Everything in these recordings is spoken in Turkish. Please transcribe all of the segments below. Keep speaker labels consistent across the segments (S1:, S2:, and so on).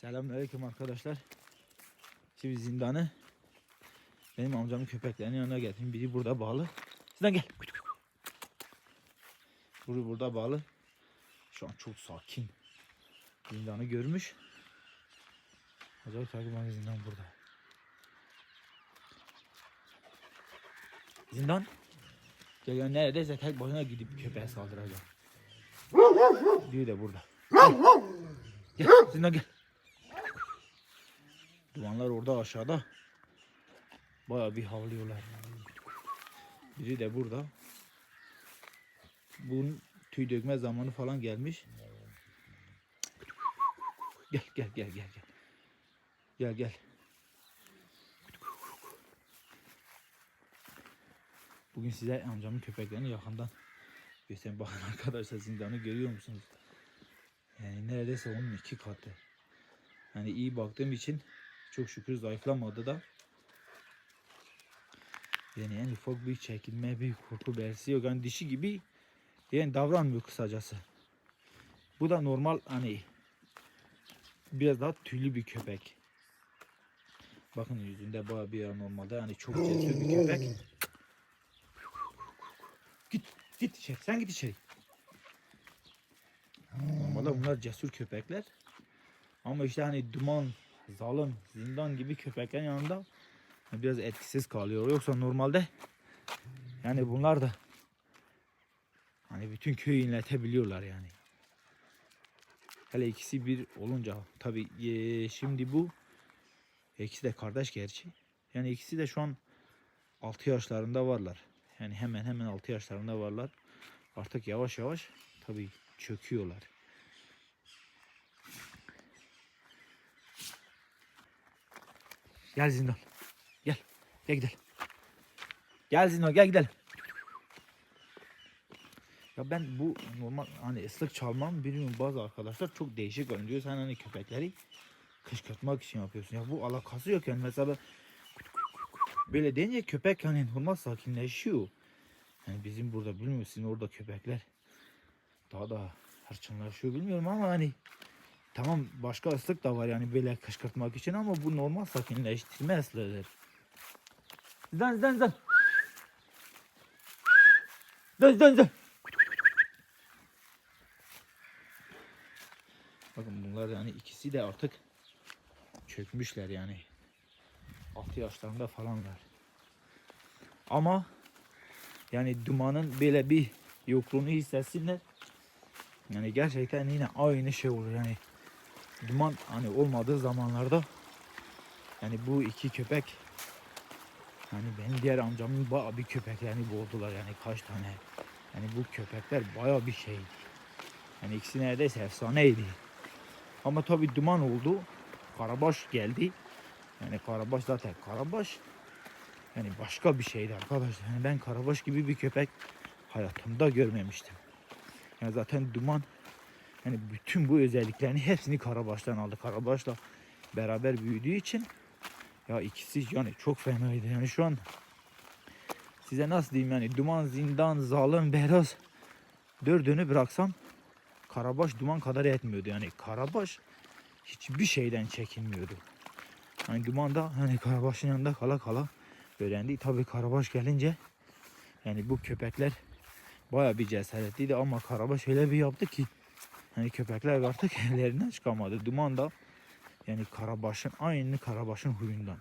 S1: Selamünaleyküm arkadaşlar. Şimdi zindanı benim amcamın köpeklerinin yanına getirdim. Biri burada bağlı. Zindan gel. Biri burada bağlı. Şu an çok sakin. Zindanı görmüş. Acayip takip zindan burada. Zindan. Gel ya neredeyse tek başına gidip köpeğe saldıracak. Biri de burada. Gel zindan gel. Dumanlar orada aşağıda. Baya bir havlıyorlar. Biri de burada. Bunun tüy dökme zamanı falan gelmiş. Gel gel gel gel gel. Gel gel. Bugün size amcamın köpeklerini yakından göstereyim. Bakın arkadaşlar zindanı görüyor musunuz? Yani neredeyse onun iki katı. Yani iyi baktığım için çok şükür zayıflamadı da. Yani en ufak bir çekinme, bir korku belirtisi yok. Yani dişi gibi yani davranmıyor kısacası. Bu da normal hani biraz daha tüylü bir köpek. Bakın yüzünde bayağı bir normalde yani çok cesur bir köpek. Git git içeri sen git içeri. Normalde bunlar cesur köpekler. Ama işte hani duman, zalim, zindan gibi köpeklerin yanında biraz etkisiz kalıyor. Yoksa normalde yani bunlar da hani bütün köyü inletebiliyorlar yani. Hele ikisi bir olunca tabi şimdi bu ikisi de kardeş gerçi. Yani ikisi de şu an 6 yaşlarında varlar. Yani hemen hemen 6 yaşlarında varlar. Artık yavaş yavaş tabi çöküyorlar. Gel Zindan. Gel. Gel gidelim. Gel Zindan gel gidelim. Ya ben bu normal hani ıslık çalmam bilmiyorum bazı arkadaşlar çok değişik oynuyor. Sen hani köpekleri kışkırtmak için yapıyorsun. Ya bu alakası yok yani mesela böyle deyince köpek hani normal sakinleşiyor. Yani bizim burada bilmiyorum sizin orada köpekler daha da hırçınlaşıyor bilmiyorum ama hani Tamam başka ıslık da var yani böyle kışkırtmak için ama bu normal sakinleştirme ıslığıdır. Dön dön dön. Dön dön dön. Bakın bunlar yani ikisi de artık çökmüşler yani. 6 yaşlarında falanlar. Ama yani dumanın böyle bir yokluğunu hissetsinler. Yani gerçekten yine aynı şey olur yani duman hani olmadığı zamanlarda yani bu iki köpek hani benim diğer amcamın bayağı bir köpeklerini boğdular yani kaç tane. Yani bu köpekler bayağı bir şeydi yani ikisi neredeyse efsaneydi. Ama tabi duman oldu. Karabaş geldi. Yani karabaş zaten karabaş. Yani başka bir şeydi arkadaşlar. Yani ben karabaş gibi bir köpek hayatımda görmemiştim. Yani zaten duman yani bütün bu özelliklerini hepsini Karabaş'tan aldı. Karabaş'la beraber büyüdüğü için ya ikisi yani çok fenaydı. Yani şu an size nasıl diyeyim yani duman, zindan, zalim, beraz dördünü bıraksam Karabaş duman kadar etmiyordu. Yani Karabaş hiçbir şeyden çekinmiyordu. Hani duman da hani Karabaş'ın yanında kala kala öğrendi. Tabii Karabaş gelince yani bu köpekler baya bir cesaretliydi ama Karabaş öyle bir yaptı ki Hani köpekler artık evlerinden çıkamadı. Duman da yani karabaşın aynı karabaşın huyundan.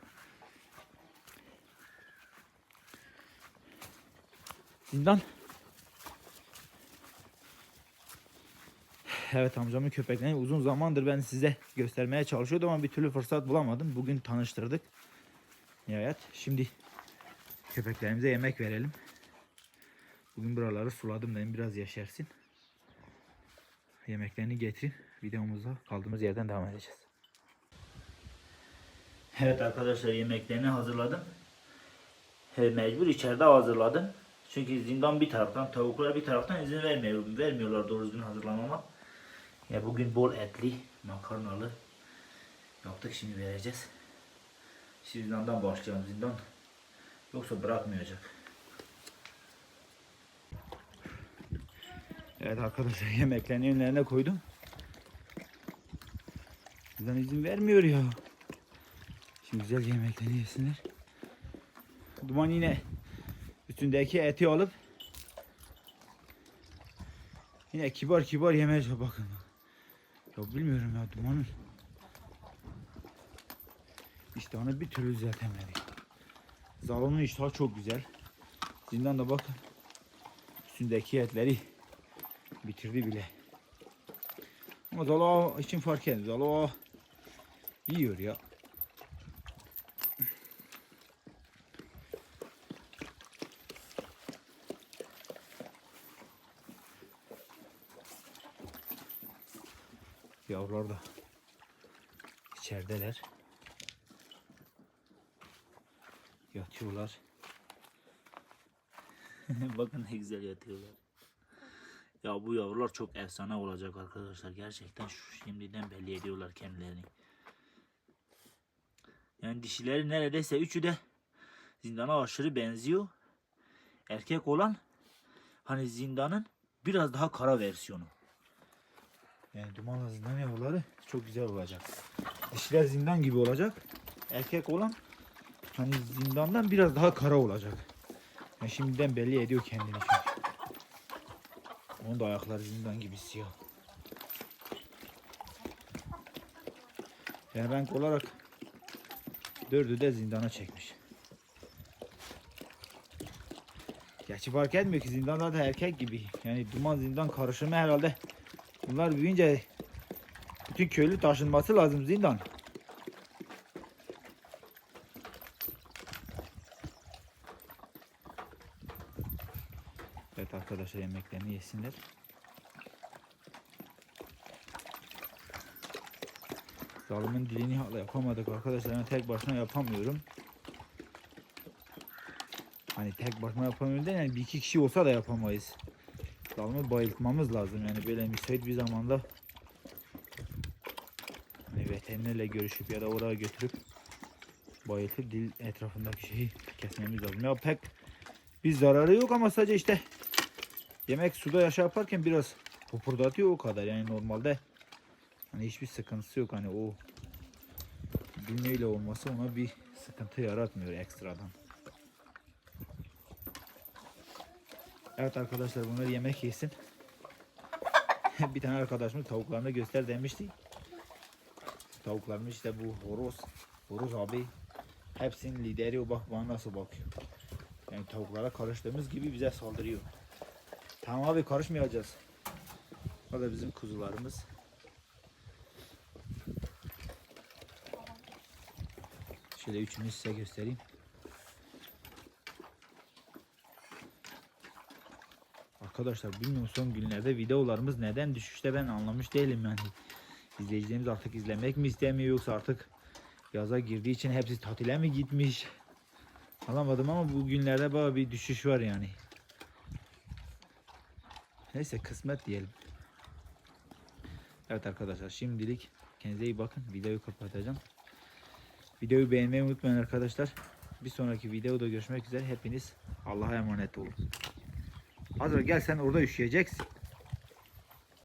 S1: Zindan. Evet amcamın köpeklerini uzun zamandır ben size göstermeye çalışıyordum ama bir türlü fırsat bulamadım. Bugün tanıştırdık. Nihayet şimdi köpeklerimize yemek verelim. Bugün buraları suladım dedim biraz yaşarsın yemeklerini getirin. Videomuzda kaldığımız yerden devam edeceğiz. Evet arkadaşlar yemeklerini hazırladım. Mecbur içeride hazırladım. Çünkü zindan bir taraftan, tavuklar bir taraftan izin vermiyor, vermiyorlar doğru düzgün hazırlamama. Ya bugün bol etli, makarnalı yaptık şimdi vereceğiz. Şimdi zindandan başlayalım zindan. Yoksa bırakmayacak. Evet arkadaşlar yemeklerini önlerine koydum. Bizden izin vermiyor ya. Şimdi güzel yemeklerini yesinler. Duman yine üstündeki eti alıp yine kibar kibar yemeye bakın. Ya bilmiyorum ya dumanın iştahını bir türlü düzeltemedik. Zalonun iştahı çok güzel. Zindan da bakın üstündeki etleri bitirdi bile. Ama Zalo için fark etmez. Zalo yiyor ya. Yavrular da içerideler. Yatıyorlar.
S2: Bakın ne güzel yatıyorlar. Ya bu yavrular çok efsane olacak arkadaşlar. Gerçekten şu şimdiden belli ediyorlar kendilerini. Yani dişileri neredeyse üçü de zindana aşırı benziyor. Erkek olan hani zindanın biraz daha kara versiyonu.
S1: Yani dumanla zindan yavruları çok güzel olacak. Dişiler zindan gibi olacak. Erkek olan hani zindandan biraz daha kara olacak. Yani şimdiden belli ediyor kendini çünkü. Onun da ayakları zindan gibi siyah. Yani renk olarak dördü de zindana çekmiş. Gerçi fark etmiyor ki zindanda da erkek gibi. Yani duman zindan karışımı herhalde Bunlar büyüyünce bütün köylü taşınması lazım zindan. Evet arkadaşlar yemeklerini yesinler. Zalimin dilini hala yapamadık arkadaşlar. Ben tek başına yapamıyorum. Hani tek başına yapamıyorum değil yani bir iki kişi olsa da yapamayız. Dalımı bayıltmamız lazım yani böyle müsait bir zamanda hani veterinerle görüşüp ya da oraya götürüp bayıltıp dil etrafındaki şeyi kesmemiz lazım. Ya pek bir zararı yok ama sadece işte yemek suda yaşa yaparken biraz hopurdatıyor o kadar yani normalde hani hiçbir sıkıntısı yok hani o düğmeyle olması ona bir sıkıntı yaratmıyor ekstradan. Evet arkadaşlar bunlar yemek yesin. bir tane arkadaşımız tavuklarını göster demişti. Tavuklarımız işte bu horoz. Horoz abi hepsinin lideri o bak bana nasıl bakıyor. Yani tavuklara karıştığımız gibi bize saldırıyor. Tamam abi karışmayacağız. O da bizim kuzularımız. Şöyle üçünü size göstereyim. Arkadaşlar bilmiyorum son günlerde videolarımız neden düşüşte ben anlamış değilim yani. İzleyicilerimiz artık izlemek mi istemiyor yoksa artık yaza girdiği için hepsi tatile mi gitmiş? Alamadım ama bu günlerde baya bir düşüş var yani. Neyse kısmet diyelim. Evet arkadaşlar şimdilik kendinize iyi bakın. Videoyu kapatacağım. Videoyu beğenmeyi unutmayın arkadaşlar. Bir sonraki videoda görüşmek üzere. Hepiniz Allah'a emanet olun. Azra gel sen orada üşüyeceksin.